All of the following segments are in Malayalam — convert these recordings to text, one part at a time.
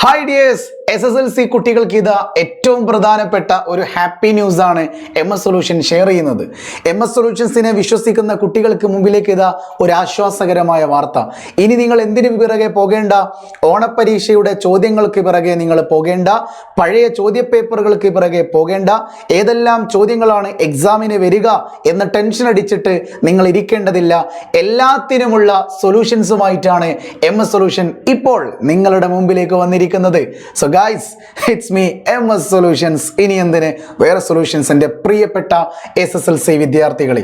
Hi dears S S L C കുട്ടികൾക്ക് ഇത് ഏറ്റവും പ്രധാനപ്പെട്ട ഒരു ഹാപ്പി ന്യൂസ് ആണ് എം എസ് സൊല്യൂഷൻ ഷെയർ ചെയ്യുന്നത്. എം എസ് സൊല്യൂഷൻസിനെ വിശ്വസിക്കുന്ന കുട്ടികൾക്ക് മുമ്പിലേക്ക് ഇതാ ഒരു ആശ്വാസകരമായ വാർത്ത. ഇനി നിങ്ങൾ എന്തിനു പിറകെ പോകേണ്ട? ഓണപ്പരീക്ഷയുടെ ചോദ്യങ്ങൾക്ക് പിറകെ നിങ്ങൾ പോകേണ്ട. പഴയ ചോദ്യപേപ്പറുകൾക്ക് പിറകെ പോകേണ്ട. ഏതെല്ലാം ചോദ്യങ്ങളാണ് എക്സാമിന് വരിക എന്ന ടെൻഷൻ അടിച്ചിട്ട് നിങ്ങൾ ഇരിക്കേണ്ടതില്ല. എല്ലാത്തിനുമുള്ള സൊല്യൂഷൻസുമായിട്ടാണ് എം എസ് സൊല്യൂഷൻ ഇപ്പോൾ നിങ്ങളുടെ മുമ്പിലേക്ക് വന്നിരിക്കുന്നത്. So guys it's me M S solutions ഇനി എന്തിന്? വേറെ സൊല്യൂഷൻസിന്റെ പ്രിയപ്പെട്ട എസ് എസ് എൽ സി വിദ്യാർത്ഥികളെ.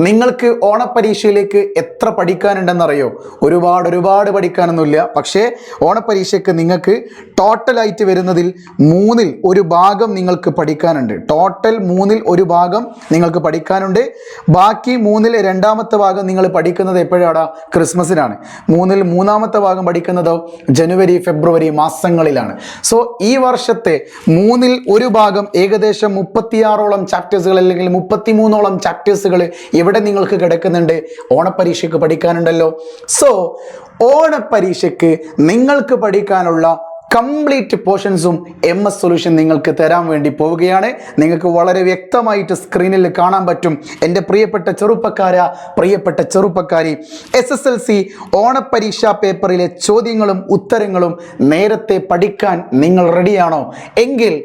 നിങ്ങൾക്ക് ഓണപ്പരീക്ഷയിലേക്ക് എത്ര പഠിക്കാനുണ്ടെന്നറിയോ? ഒരുപാട് ഒരുപാട് പഠിക്കാനൊന്നുമില്ല. പക്ഷേ ഓണപ്പരീക്ഷയ്ക്ക് നിങ്ങൾക്ക് ടോട്ടലായിട്ട് വരുന്നതിൽ മൂന്നിൽ ഒരു ഭാഗം നിങ്ങൾക്ക് പഠിക്കാനുണ്ട്. ടോട്ടൽ മൂന്നിൽ ഒരു ഭാഗം നിങ്ങൾക്ക് പഠിക്കാനുണ്ട്. ബാക്കി മൂന്നിൽ രണ്ടാമത്തെ ഭാഗം നിങ്ങൾ പഠിക്കുന്നത് എപ്പോഴാണ് ക്രിസ്മസിനാണ്. മൂന്നിൽ മൂന്നാമത്തെ ഭാഗം പഠിക്കുന്നത് ജനുവരി ഫെബ്രുവരി മാസങ്ങളിലാണ്. സോ ഈ വർഷത്തെ മൂന്നിൽ ഒരു ഭാഗം ഏകദേശം മുപ്പത്തിയാറോളം ചാപ്റ്റേഴ്സുകൾ അല്ലെങ്കിൽ മുപ്പത്തിമൂന്നോളം ചാപ്റ്റേഴ്സുകൾ ഇവിടെ നിങ്ങൾക്ക് കിടക്കുന്നുണ്ട്. ഓണപ്പരീക്ഷയ്ക്ക് പഠിക്കാനുണ്ടല്ലോ. സോ ഓണപ്പരീക്ഷയ്ക്ക് നിങ്ങൾക്ക് പഠിക്കാനുള്ള കംപ്ലീറ്റ് പോർഷൻസും എം എസ് സൊല്യൂഷൻ നിങ്ങൾക്ക് തരാൻ വേണ്ടി പോവുകയാണ്. നിങ്ങൾക്ക് വളരെ വ്യക്തമായിട്ട് സ്ക്രീനിൽ കാണാൻ പറ്റും. എന്റെ പ്രിയപ്പെട്ട ചെറുപ്പക്കാര പ്രിയപ്പെട്ട ചെറുപ്പക്കാരി എസ് എസ് എൽ സി ഓണപ്പരീക്ഷാ പേപ്പറിലെ ചോദ്യങ്ങളും ഉത്തരങ്ങളും നേരത്തെ പഠിക്കാൻ നിങ്ങൾ റെഡിയാണോ എങ്കിൽ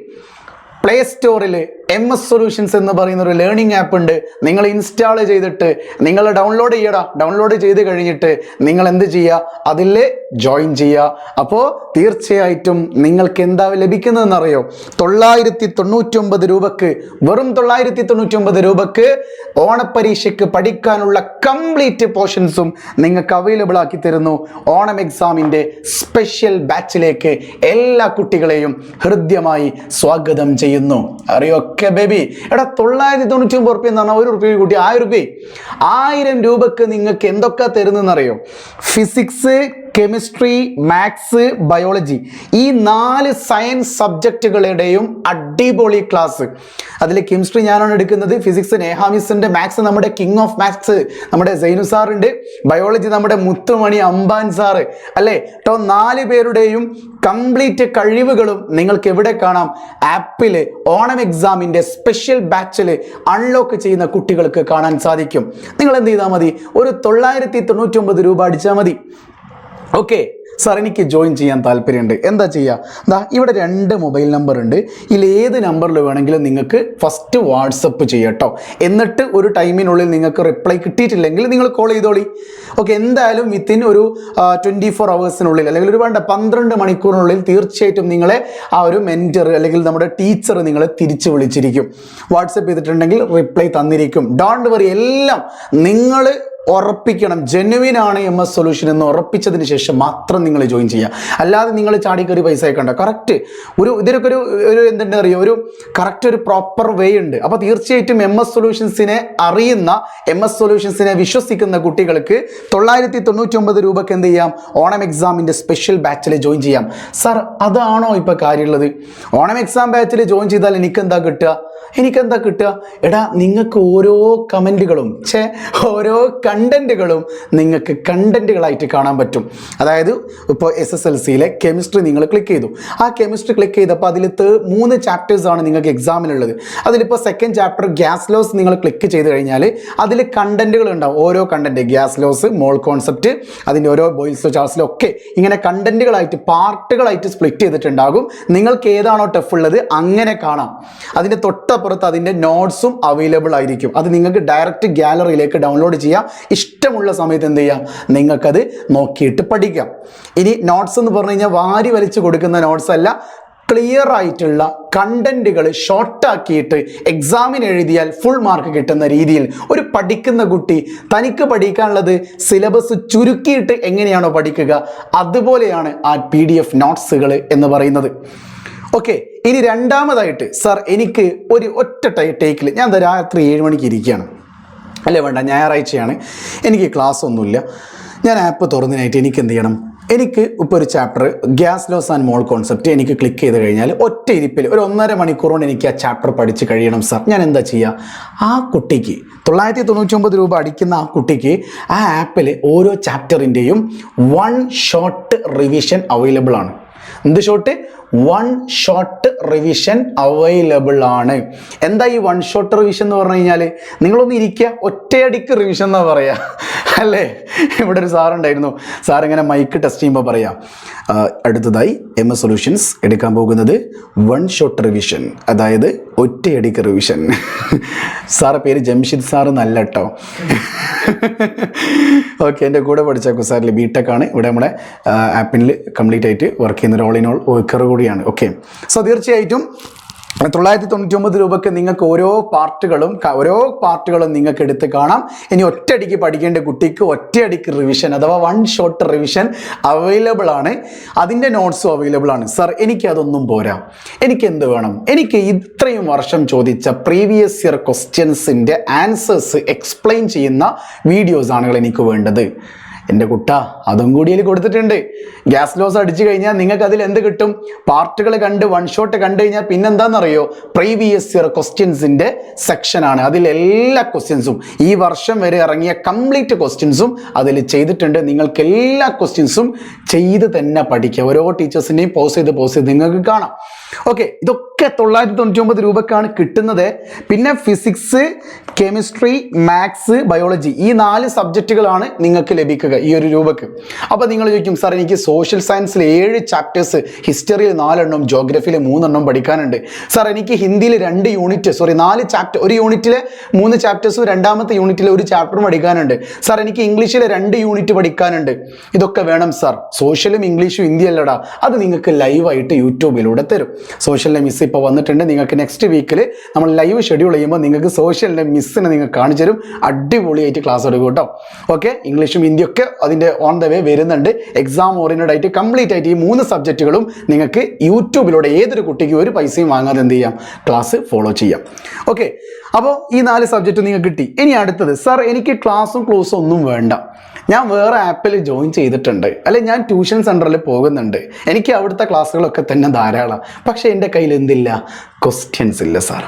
പ്ലേ സ്റ്റോറിൽ എം എസ് സൊല്യൂഷൻസ് എന്ന് പറയുന്ന ഒരു ലേണിംഗ് ആപ്പ് ഉണ്ട്. നിങ്ങൾ ഇൻസ്റ്റാൾ ചെയ്തിട്ട് നിങ്ങൾ ഡൗൺലോഡ് ചെയ്യടാ. ഡൗൺലോഡ് ചെയ്ത് കഴിഞ്ഞിട്ട് നിങ്ങൾ എന്ത് ചെയ്യുക? അതിൽ ജോയിൻ ചെയ്യുക. അപ്പോൾ തീർച്ചയായിട്ടും നിങ്ങൾക്ക് എന്താ ലഭിക്കുന്നതെന്ന് അറിയോ തൊള്ളായിരത്തി തൊണ്ണൂറ്റൊമ്പത് രൂപക്ക് വെറും തൊള്ളായിരത്തി തൊണ്ണൂറ്റൊമ്പത് രൂപക്ക് ഓണപ്പരീക്ഷയ്ക്ക് പഠിക്കാനുള്ള കംപ്ലീറ്റ് പോർഷൻസും നിങ്ങൾക്ക് അവൈലബിൾ ആക്കി തരുന്നു. ഓണം എക്സാമിന്റെ സ്പെഷ്യൽ ബാച്ചിലേക്ക് എല്ലാ കുട്ടികളെയും ഹൃദ്യമായി സ്വാഗതം ചെയ്യുന്നു. അറിയോ? ഒക്കെ ബേബി എടാ തൊള്ളായിരത്തി തൊണ്ണൂറ്റി ഒമ്പത് റുപ്യ എന്ന് പറഞ്ഞാൽ ഒരു റുപ്യ കൂട്ടി. ആയിരം റുപ്യ ആയിരം രൂപക്ക് നിങ്ങൾക്ക് എന്തൊക്കെ തരുന്നതെന്നറിയോ ഫിസിക്സ് കെമിസ്ട്രി മാത്സ് ബയോളജി ഈ നാല് സയൻസ് സബ്ജക്റ്റുകളുടെയും അടിപൊളി ക്ലാസ്. അതിൽ കെമിസ്ട്രി ഞാനാണ് എടുക്കുന്നത് ഫിസിക്സ് നേഹാമിസിന്റെ മാത്സ് നമ്മുടെ കിങ് ഓഫ് മാത്സ് നമ്മുടെ സൈനു സാറുണ്ട് ബയോളജി നമ്മുടെ മുത്തുമണി അംബാൻ സാറ് അല്ലേ? കേട്ടോ നാല് പേരുടെയും കംപ്ലീറ്റ് കഴിവുകളും നിങ്ങൾക്ക് എവിടെ കാണാം? ആപ്പിൽ ഓണം എക്സാമിന്റെ സ്പെഷ്യൽ ബാച്ചിൽ അൺലോക്ക് ചെയ്യുന്ന കുട്ടികൾക്ക് കാണാൻ സാധിക്കും. നിങ്ങൾ എന്ത് ചെയ്താൽ മതി? ഒരു തൊള്ളായിരത്തി തൊണ്ണൂറ്റി രൂപ അടിച്ചാൽ മതി. ഓക്കെ സാർ എനിക്ക് ജോയിൻ ചെയ്യാൻ താല്പര്യമുണ്ട്. എന്താ ചെയ്യുക ദാ ഇവിടെ രണ്ട് മൊബൈൽ നമ്പർ ഉണ്ട്. ഇതിൽ ഏത് നമ്പറിൽ വേണമെങ്കിലും നിങ്ങൾക്ക് ഫസ്റ്റ് വാട്സപ്പ് ചെയ്യട്ടോ എന്നിട്ട് ഒരു ടൈമിനുള്ളിൽ നിങ്ങൾക്ക് റിപ്ലൈ കിട്ടിയിട്ടില്ലെങ്കിൽ നിങ്ങൾ കോൾ ചെയ്തോളി. ഓക്കെ എന്തായാലും വിത്തിൻ ഒരു ട്വന്റി ഫോർ അവേഴ്സിനുള്ളിൽ അല്ലെങ്കിൽ ഒരു വേണ്ട പന്ത്രണ്ട് മണിക്കൂറിനുള്ളിൽ തീർച്ചയായിട്ടും നിങ്ങളെ ആ ഒരു മെന്റർ അല്ലെങ്കിൽ നമ്മുടെ ടീച്ചർ നിങ്ങളെ തിരിച്ചു വിളിച്ചിരിക്കും. വാട്സപ്പ് ചെയ്തിട്ടുണ്ടെങ്കിൽ റിപ്ലൈ തന്നിരിക്കും. ഡോണ്ട് വറി എല്ലാം നിങ്ങൾ ഉറപ്പിക്കണം. ജെനുവിൻ ആണ് എം എസ് സൊല്യൂഷൻ എന്ന് ഉറപ്പിച്ചതിന് ശേഷം മാത്രം നിങ്ങൾ ജോയിൻ ചെയ്യുക. അല്ലാതെ നിങ്ങൾ ചാടിക്കറി പൈസ അയക്കണ്ട. കറക്റ്റ് ഒരു ഇതിനൊക്കെ ഒരു ഒരു എന്തുണ്ട് അറിയോ? ഒരു കറക്റ്റ് ഒരു പ്രോപ്പർ വേ ഉണ്ട്. അപ്പോൾ തീർച്ചയായിട്ടും എം എസ് സൊല്യൂഷൻസിനെ അറിയുന്ന എം എസ് സൊല്യൂഷൻസിനെ വിശ്വസിക്കുന്ന കുട്ടികൾക്ക് തൊള്ളായിരത്തി തൊണ്ണൂറ്റി ഒമ്പത് രൂപയ്ക്ക് എന്ത് ചെയ്യാം? ഓണം എക്സാമിന്റെ സ്പെഷ്യൽ ബാച്ചിൽ ജോയിൻ ചെയ്യാം. സാർ അതാണോ ഇപ്പോൾ കാര്യമുള്ളത്? ഓണം എക്സാം ബാച്ചിൽ ജോയിൻ ചെയ്താൽ എനിക്കെന്താ കിട്ടുക? എനിക്കെന്താ കിട്ടുക? എടാ നിങ്ങൾക്ക് ഓരോ കമന്റുകളും ഛേ ഓരോ കണ്ടന്റുകളും നിങ്ങൾക്ക് കണ്ടന്റുകളായിട്ട് കാണാൻ പറ്റും. അതായത് ഇപ്പോൾ എസ് എസ് എൽ സിയിലെ കെമിസ്ട്രി നിങ്ങൾ ക്ലിക്ക് ചെയ്തു. ആ കെമിസ്ട്രി ക്ലിക്ക് ചെയ്തപ്പോൾ അതിൽ മൂന്ന് ചാപ്റ്റേഴ്സാണ് നിങ്ങൾക്ക് എക്സാമിനുള്ളത് അതിലിപ്പോൾ സെക്കൻഡ് ചാപ്റ്റർ ഗ്യാസ് ലോസ് നിങ്ങൾ ക്ലിക്ക് ചെയ്ത് കഴിഞ്ഞാൽ അതിൽ കണ്ടന്റുകൾ ഉണ്ടാവും. ഓരോ content gas laws mole concept അതിന്റെ ഓരോ ബോയിൽസോ ചാർസിലോ ഒക്കെ ഇങ്ങനെ കണ്ടന്റുകളായിട്ട് പാർട്ടുകളായിട്ട് സ്പ്ലിറ്റ് ചെയ്തിട്ടുണ്ടാകും. നിങ്ങൾക്ക് ഏതാണോ ടഫ് ഉള്ളത് അങ്ങനെ കാണാം. അതിന്റെ തൊട്ടപ്പുറത്ത് അതിന്റെ നോട്ട്സും അവൈലബിൾ ആയിരിക്കും. അത് നിങ്ങൾക്ക് ഡയറക്റ്റ് ഗ്യാലറിയിലേക്ക് ഡൗൺലോഡ് ചെയ്യാം. ഇഷ്ടമുള്ള സമയത്ത് എന്ത് ചെയ്യാം? നിങ്ങൾക്കത് നോക്കിയിട്ട് പഠിക്കാം. ഇനി നോട്ട്സ് എന്ന് പറഞ്ഞു കഴിഞ്ഞാൽ വാരി വലിച്ചു കൊടുക്കുന്ന നോട്ട്സ് അല്ല ക്ലിയർ ആയിട്ടുള്ള കണ്ടന്റുകൾ ഷോർട്ടാക്കിയിട്ട് എക്സാമിന് എഴുതിയാൽ ഫുൾ മാർക്ക് കിട്ടുന്ന രീതിയിൽ ഒരു പഠിക്കുന്ന കുട്ടി തനിക്ക് പഠിക്കാനുള്ളത് സിലബസ് ചുരുക്കിയിട്ട് എങ്ങനെയാണോ പഠിക്കുക അതുപോലെയാണ് ആ പി ഡി എഫ് നോട്ട്സുകൾ എന്ന് പറയുന്നത്. ഓക്കെ ഇനി രണ്ടാമതായിട്ട് സാർ എനിക്ക് ഒരു ഒറ്റ ടൈ ടേക്കിൽ ഞാൻ രാത്രി ഏഴ് മണിക്ക് ഇരിക്കുകയാണ്. അല്ലേ വേണ്ട ഞായറാഴ്ചയാണ്. എനിക്ക് ക്ലാസ് ഒന്നുമില്ല. ഞാൻ ആപ്പ് തുറന്നതിനായിട്ട് എനിക്ക് എന്ത് ചെയ്യണം? എനിക്ക് ഇപ്പോൾ ഒരു chapter gas laws and mole concept എനിക്ക് ക്ലിക്ക് ചെയ്ത് കഴിഞ്ഞാൽ ഒറ്റ ഇരിപ്പിൽ ഒരു ഒന്നര മണിക്കൂർ കൊണ്ട് എനിക്ക് ആ ചാപ്റ്റർ പഠിച്ച് കഴിയണം സാർ ഞാൻ എന്താ ചെയ്യുക ആ കുട്ടിക്ക് തൊള്ളായിരത്തി തൊണ്ണൂറ്റൊമ്പത് രൂപ അടിക്കുന്ന ആ കുട്ടിക്ക് ആ ആപ്പിൽ ഓരോ ചാപ്റ്ററിന്റെയും വൺ ഷോർട്ട് റിവിഷൻ അവൈലബിൾ ആണ്. എന്ത് shot one shot revision available ആണ്. എന്താ ഈ വൺ ഷോട്ട് റിവിഷൻ എന്ന് പറഞ്ഞു കഴിഞ്ഞാൽ നിങ്ങളൊന്ന് ഇരിക്കുക. ഒറ്റയടിക്ക് റിവിഷൻ എന്നാ പറയാ. അല്ലേ? ഇവിടെ ഒരു സാറുണ്ടായിരുന്നു സാർ ഇങ്ങനെ മൈക്ക് ടെസ്റ്റ് ചെയ്യുമ്പോൾ പറയാം. അടുത്തതായി എം എസ് സൊല്യൂഷൻസ് എടുക്കാൻ പോകുന്നത് വൺ ഷോട്ട് റിവിഷൻ അതായത് ഒറ്റയടിക്ക് റിവിഷൻ സാറ് പേര് ജംഷിദ് സാർ എന്നല്ല കേട്ടോ ഓക്കെ എന്റെ കൂടെ പഠിച്ച കുസാറിൽ ബി ടെക് ആണ്. ഇവിടെ നമ്മുടെ ആപ്പിൽ കംപ്ലീറ്റ് ആയിട്ട് വർക്ക് ചെയ്യുന്ന ഒരു ഓൾ ഇൻ ഓൾ വർക്കർ കൂടിയാണ്. ഓക്കെ സോ തീർച്ചയായിട്ടും തൊള്ളായിരത്തി തൊണ്ണൂറ്റി രൂപയ്ക്ക് നിങ്ങൾക്ക് ഓരോ പാർട്ടുകളും ഓരോ പാർട്ടുകളും നിങ്ങൾക്ക് എടുത്ത് കാണാം. ഇനി ഒറ്റയടിക്ക് പഠിക്കേണ്ട കുട്ടിക്ക് ഒറ്റയടിക്ക് റിവിഷൻ അഥവാ വൺ ഷോട്ട് റിവിഷൻ അവൈലബിൾ ആണ്. അതിന്റെ നോട്ട്സും അവൈലബിൾ ആണ്. സർ എനിക്ക് അതൊന്നും പോരാ. എനിക്ക് എന്ത് വേണം? എനിക്ക് ഇത്രയും വർഷം ചോദിച്ച പ്രീവിയസ് ഇയർ ക്വസ്റ്റ്യൻസിന്റെ ആൻസേഴ്സ് എക്സ്പ്ലെയിൻ ചെയ്യുന്ന വീഡിയോസ് ആണ് എനിക്ക് വേണ്ടത്. എന്റെ കുട്ട അതും കൂടി അതിൽ കൊടുത്തിട്ടുണ്ട്. ഗ്യാസ് ലോസ് അടിച്ചു കഴിഞ്ഞാൽ നിങ്ങൾക്ക് അതിൽ എന്ത് കിട്ടും? പാർട്ടുകൾ കണ്ട് വൺ ഷോട്ട് കണ്ടു കഴിഞ്ഞാൽ പിന്നെന്താണെന്നറിയോ? പ്രീവിയസ് ഇയർ ക്വസ്റ്റ്യൻസിന്റെ സെക്ഷനാണ് അതിൽ എല്ലാ ക്വസ്റ്റ്യൻസും ഈ വർഷം വരെ ഇറങ്ങിയ കംപ്ലീറ്റ് ക്വസ്റ്റ്യൻസും അതിൽ ചെയ്തിട്ടുണ്ട്. നിങ്ങൾക്ക് എല്ലാ ക്വസ്റ്റ്യൻസും ചെയ്ത് തന്നെ പഠിക്കുക ഓരോ ടീച്ചേഴ്സിന്റെയും പോസ് ചെയ്ത് പോസ് ചെയ്ത് നിങ്ങൾക്ക് കാണാം. ഓക്കെ ഇതൊക്കെ തൊള്ളായിരത്തി തൊണ്ണൂറ്റി ഒമ്പത് രൂപക്കാണ് കിട്ടുന്നത്. പിന്നെ ഫിസിക്സ് കെമിസ്ട്രി മാത്സ് ബയോളജി ഈ നാല് സബ്ജക്റ്റുകളാണ് നിങ്ങൾക്ക് ലഭിക്കുക ഈ ഒരു രൂപക്ക്. അപ്പോൾ നിങ്ങൾ ചോദിക്കും സാർ എനിക്ക് സോഷ്യൽ സയൻസിൽ ഏഴ് ചാപ്റ്റേഴ്സ് ഹിസ്റ്ററിയിൽ നാലെണ്ണം ജോഗ്രഫിയിൽ മൂന്നെണ്ണം പഠിക്കാനുണ്ട്. സാർ എനിക്ക് ഹിന്ദിയിൽ രണ്ട് യൂണിറ്റ് സോറി നാല് ചാപ്റ്റർ ഒരു യൂണിറ്റിലെ മൂന്ന് ചാപ്റ്റേഴ്സും രണ്ടാമത്തെ യൂണിറ്റിലെ ഒരു ചാപ്റ്ററും പഠിക്കാനുണ്ട്. സാർ എനിക്ക് ഇംഗ്ലീഷിൽ രണ്ട് യൂണിറ്റ് പഠിക്കാനുണ്ട്. ഇതൊക്കെ വേണം സാർ. സോഷ്യലും ഇംഗ്ലീഷും ഹിന്ദി അല്ലടാ. അത് നിങ്ങൾക്ക് ലൈവായിട്ട് യൂട്യൂബിലൂടെ തരും. സോഷ്യലിനെ മിസ് ഇപ്പോൾ വന്നിട്ടുണ്ട്. നിങ്ങൾക്ക് നെക്സ്റ്റ് വീക്കിൽ നമ്മൾ ലൈവ് ഷെഡ്യൂൾ ചെയ്യുമ്പോൾ നിങ്ങൾക്ക് സോഷ്യലിന്റെ മിസ്സിനെ നിങ്ങൾ കാണിച്ചു തരും. അടിപൊളിയായിട്ട് ക്ലാസ് എടുക്കും കേട്ടോ. ഓക്കെ ഇംഗ്ലീഷും ഹിന്ദിയൊക്കെ അതിന്റെ ഓൺ ദ വേ വരുന്നുണ്ട്. എക്സാം ഓറിയന്റഡ് ആയിട്ട് കംപ്ലീറ്റ് ആയിട്ട് ഈ മൂന്ന് സബ്ജക്റ്റുകളും നിങ്ങൾക്ക് യൂട്യൂബിലൂടെ ഏതൊരു കുട്ടിക്കും ഒരു പൈസയും വാങ്ങാതെ എന്ത് ചെയ്യാം? ക്ലാസ് ഫോളോ ചെയ്യാം. ഓക്കെ അപ്പോൾ ഈ നാല് സബ്ജക്റ്റ് നിങ്ങൾക്ക് കിട്ടി. ഇനി അടുത്തത് സാർ എനിക്ക് ക്ലാസ്സും ക്ലോസും ഒന്നും വേണ്ട. ഞാൻ വേറെ ആപ്പിൽ ജോയിൻ ചെയ്തിട്ടുണ്ട്. അല്ലെ ഞാൻ ട്യൂഷൻ സെന്ററിൽ പോകുന്നുണ്ട്. എനിക്ക് അവിടുത്തെ ക്ലാസ്സുകളൊക്കെ തന്നെ ധാരാളം. പക്ഷേ എന്റെ കയ്യിൽ എന്തില്ല? ക്വസ്റ്റ്യൻസ് ഇല്ല സാർ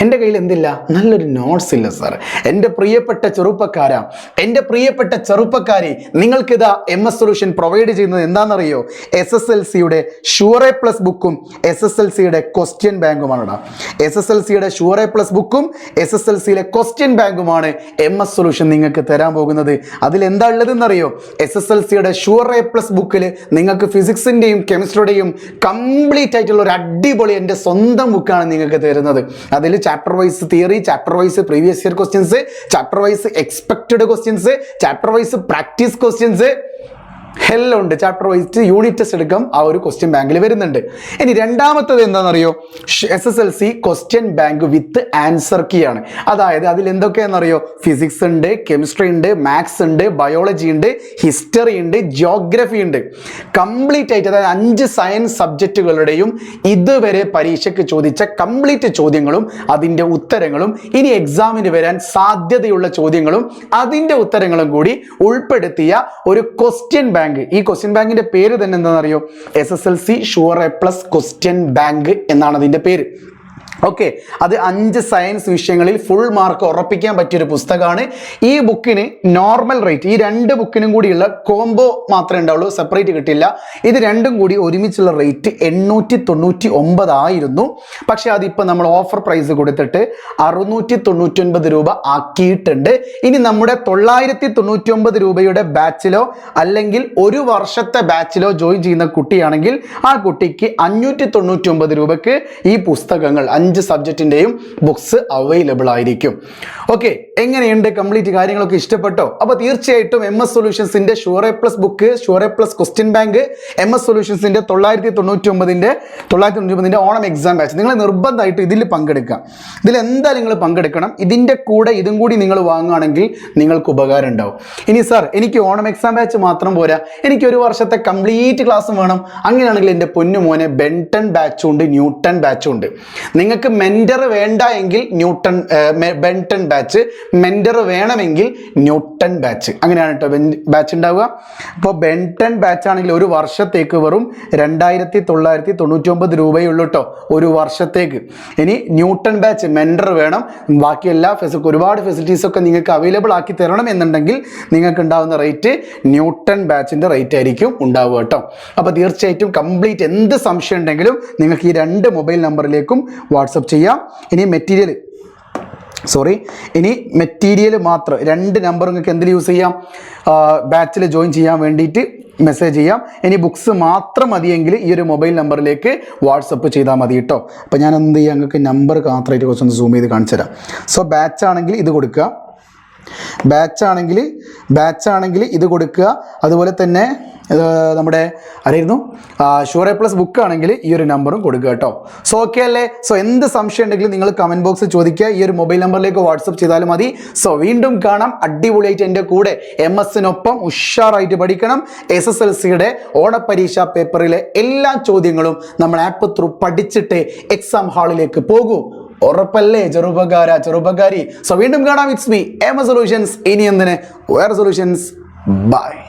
എന്റെ കയ്യിൽ എന്തില്ല? നല്ലൊരു നോട്ട്സ് ഇല്ല സാർ എന്റെ പ്രിയപ്പെട്ട ചെറുപ്പക്കാരാ എന്റെ പ്രിയപ്പെട്ട ചെറുപ്പക്കാരി നിങ്ങൾക്കിതാ എം എസ് സൊല്യൂഷൻ പ്രൊവൈഡ് ചെയ്യുന്നത് എന്താണെന്നറിയോ? എസ് എസ് എൽ സിയുടെ ഷുവറെ പ്ലസ് ബുക്കും എസ് എസ് എൽ സിയുടെ ക്വസ്റ്റ്യൻ ബാങ്കുമാണെടാ. എസ് എസ് എൽ സിയുടെ ഷുവറെ പ്ലസ് ബുക്കും എസ് എസ് എൽ സിയിലെ ക്വസ്റ്റ്യൻ ബാങ്കുമാണ് എം എസ് സൊല്യൂഷൻ നിങ്ങൾക്ക് തരാൻ പോകുന്നത്. അതിലെന്താ ഉള്ളതെന്നറിയോ എസ് എസ് എൽ സിയുടെ ഷുവർ എ പ്ലസ് ബുക്കിൽ നിങ്ങൾക്ക് ഫിസിക്സിന്റെയും കെമിസ്ട്രിയുടെയും കംപ്ലീറ്റ് ആയിട്ടുള്ള ഒരു അടിപൊളി എന്റെ സ്വന്തം ബുക്കാണ് നിങ്ങൾക്ക് തരുന്നത്. അതിൽ chapter wise theory chapter wise previous year questions chapter wise expected questions chapter wise practice questions എല്ലാം ഉണ്ട്. ചാപ്റ്റർ വൈസ് യൂണിറ്റ് ടെസ്റ്റ് എടുക്കാം. ആ ഒരു ക്വസ്റ്റ്യൻ ബാങ്കിൽ വരുന്നുണ്ട്. ഇനി രണ്ടാമത്തത് എന്താണെന്നറിയോ? S S L C question bank with answer key ആണ്. അതായത് അതിൽ എന്തൊക്കെയാണെന്നറിയോ? ഫിസിക്സ് ഉണ്ട് കെമിസ്ട്രി ഉണ്ട് മാത്സ് ഉണ്ട് ബയോളജി ഉണ്ട് ഹിസ്റ്ററി ഉണ്ട് ജോഗ്രഫി ഉണ്ട്. കംപ്ലീറ്റ് ആയിട്ട് അതായത് അഞ്ച് സയൻസ് സബ്ജക്റ്റുകളുടെയും ഇതുവരെ പരീക്ഷയ്ക്ക് ചോദിച്ച കംപ്ലീറ്റ് ചോദ്യങ്ങളും അതിന്റെ ഉത്തരങ്ങളും ഇനി എക്സാമിന് വരാൻ സാധ്യതയുള്ള ചോദ്യങ്ങളും അതിന്റെ ഉത്തരങ്ങളും കൂടി ഉൾപ്പെടുത്തിയ ഒരു ക്വസ്റ്റ്യൻ ബാങ്ക് ഈ ക്വസ്റ്റ്യൻ ബാങ്കിന്റെ പേര് തന്നെ എന്താണെന്നറിയോ? S S L C sure A plus question bank എന്നാണ് അതിന്റെ പേര്. ഓക്കെ അത് അഞ്ച് സയൻസ് വിഷയങ്ങളിൽ ഫുൾ മാർക്ക് ഉറപ്പിക്കാൻ പറ്റിയൊരു പുസ്തകമാണ്. ഈ ബുക്കിന് നോർമൽ റേറ്റ് ഈ രണ്ട് ബുക്കിനും കൂടിയുള്ള കോംബോ മാത്രമേ ഉണ്ടാവുള്ളൂ സെപ്പറേറ്റ് കിട്ടില്ല. ഇത് രണ്ടും കൂടി ഒരുമിച്ചുള്ള റേറ്റ് എണ്ണൂറ്റി തൊണ്ണൂറ്റി ഒമ്പതായിരുന്നു പക്ഷേ അതിപ്പോൾ നമ്മൾ ഓഫർ പ്രൈസ് കൊടുത്തിട്ട് അറുന്നൂറ്റി തൊണ്ണൂറ്റി രൂപ ആക്കിയിട്ടുണ്ട്. ഇനി നമ്മുടെ തൊള്ളായിരത്തി തൊണ്ണൂറ്റി ഒമ്പത് രൂപയുടെ ബാച്ചിലോ അല്ലെങ്കിൽ ഒരു വർഷത്തെ ബാച്ചിലോ ജോയിൻ ചെയ്യുന്ന കുട്ടിയാണെങ്കിൽ ആ കുട്ടിക്ക് അഞ്ഞൂറ്റി തൊണ്ണൂറ്റി ഒമ്പത് രൂപയ്ക്ക് ഈ പുസ്തകങ്ങൾ അഞ്ച് സബ്ജക്റ്റിന്റെയും ബുക്സ് അവൈലബിൾ ആയിരിക്കും. ഓക്കെ എങ്ങനെയുണ്ട് കംപ്ലീറ്റ് കാര്യങ്ങളൊക്കെ ഇഷ്ടപ്പെട്ടോ? അപ്പോൾ തീർച്ചയായിട്ടും M S സൊല്യൂഷൻസിന്റെ sure A plus book sure A plus question bank M S സൊല്യൂഷൻസിന്റെ തൊള്ളായിരത്തി തൊണ്ണൂറ്റി ഒമ്പതിന്റെ തൊള്ളായിരത്തി തൊണ്ണൂറ്റി ഒമ്പതിന്റെ ഓണം എക്സാം ബാച്ച് നിങ്ങൾ നിർബന്ധമായിട്ട് ഇതിൽ പങ്കെടുക്കുക. ഇതിൽ എന്തായാലും നിങ്ങൾ പങ്കെടുക്കണം? ഇതിന്റെ കൂടെ ഇതും കൂടി നിങ്ങൾ വാങ്ങുകയാണെങ്കിൽ നിങ്ങൾക്ക് ഉപകാരം ഉണ്ടാവും. ഇനി സാർ എനിക്ക് ഓണം എക്സാം ബാച്ച് മാത്രം പോരാ. എനിക്ക് ഒരു വർഷത്തെ കംപ്ലീറ്റ് ക്ലാസ്സും വേണം. അങ്ങനെയാണെങ്കിൽ എന്റെ പൊന്നു മോനെ ബെൻടൺ ബാച്ചും ഉണ്ട് ന്യൂട്ടൺ ബാച്ചും ഉണ്ട്. നിങ്ങൾക്ക് നിങ്ങൾക്ക് മെന്റർ വേണ്ട എങ്കിൽ ന്യൂട്ടൺ ബെൻടൺ ബാച്ച്. മെന്റർ വേണമെങ്കിൽ ന്യൂട്ടൺ ബാച്ച്. അങ്ങനെയാണ് കേട്ടോ ബാച്ച് ഉണ്ടാവുക. അപ്പോൾ ബെൻടൺ ബാച്ച് ആണെങ്കിൽ ഒരു വർഷത്തേക്ക് വെറും രണ്ടായിരത്തി തൊള്ളായിരത്തി തൊണ്ണൂറ്റി ഒമ്പത് രൂപയുള്ളൂ കേട്ടോ ഒരു വർഷത്തേക്ക്. ഇനി ന്യൂട്ടൺ ബാച്ച് മെന്റർ വേണം. ബാക്കി എല്ലാ ഫെസിലിറ്റി ഒരുപാട് ഫെസിലിറ്റീസൊക്കെ നിങ്ങൾക്ക് അവൈലബിൾ ആക്കി തരണം എന്നുണ്ടെങ്കിൽ നിങ്ങൾക്ക് ഉണ്ടാകുന്ന റേറ്റ് ന്യൂട്ടൺ ബാച്ചിന്റെ റേറ്റ് ആയിരിക്കും ഉണ്ടാവുക കേട്ടോ. അപ്പോൾ തീർച്ചയായിട്ടും കംപ്ലീറ്റ് എന്ത് സംശയം ഉണ്ടെങ്കിലും നിങ്ങൾക്ക് ഈ രണ്ട് മൊബൈൽ നമ്പറിലേക്കും വാട്സപ്പ് ചെയ്യാം. ഇനി മെറ്റീരിയൽ സോറി ഇനി മെറ്റീരിയൽ മാത്രം. രണ്ട് നമ്പർ നിങ്ങൾക്ക് എന്തിൽ യൂസ് ചെയ്യാം? ബാച്ചിൽ ജോയിൻ ചെയ്യാൻ വേണ്ടിയിട്ട് മെസ്സേജ് ചെയ്യാം. ഇനി ബുക്സ് മാത്രം മതിയെങ്കിൽ ഈ ഒരു മൊബൈൽ നമ്പറിലേക്ക് വാട്സപ്പ് ചെയ്താൽ മതി കേട്ടോ അപ്പോൾ ഞാൻ എന്ത് ചെയ്യാം? നിങ്ങൾക്ക് നമ്പർ മാത്രമായിട്ട് കുറച്ചൊന്ന് സൂം ചെയ്ത് കാണിച്ചു തരാം. സോ ബാച്ച് ആണെങ്കിൽ ഇത് കൊടുക്കുക. ബാച്ചാണെങ്കിൽ ബാച്ചാണെങ്കിൽ ഇത് കൊടുക്കുക. അതുപോലെ തന്നെ നമ്മുടെ ആരായിരുന്നു ഷുവർ പ്ലസ് ബുക്ക് ആണെങ്കിൽ ഈ ഒരു നമ്പറും കൊടുക്കുക കേട്ടോ. സോ ഓക്കെ അല്ലേ? സോ എന്ത് സംശയം ഉണ്ടെങ്കിലും നിങ്ങൾ കമന്റ് ബോക്സ് ചോദിക്കുക. ഈ ഒരു മൊബൈൽ നമ്പറിലേക്ക് വാട്സപ്പ് ചെയ്താലും മതി. സോ വീണ്ടും കാണാം. അടിപൊളിയായിട്ട് എന്റെ കൂടെ എം എസിനൊപ്പം ഉഷാറായിട്ട് പഠിക്കണം. എസ് എസ് എൽ സിയുടെ ഓണപരീക്ഷ പേപ്പറിലെ എല്ലാ ചോദ്യങ്ങളും നമ്മൾ ആപ്പ് ത്രൂ പഠിച്ചിട്ട് എക്സാം ഹാളിലേക്ക് പോകൂ. ഉറപ്പല്ലേ? ചെറുപ്പക്കാര ചെറുപ്പക്കാരി സോ വീണ്ടും കാണാം. ഇറ്റ്സ് മീ എം സൊല്യൂഷൻസ് ഇനി എന്തിന്? വേറെ സൊല്യൂഷൻസ് ബൈ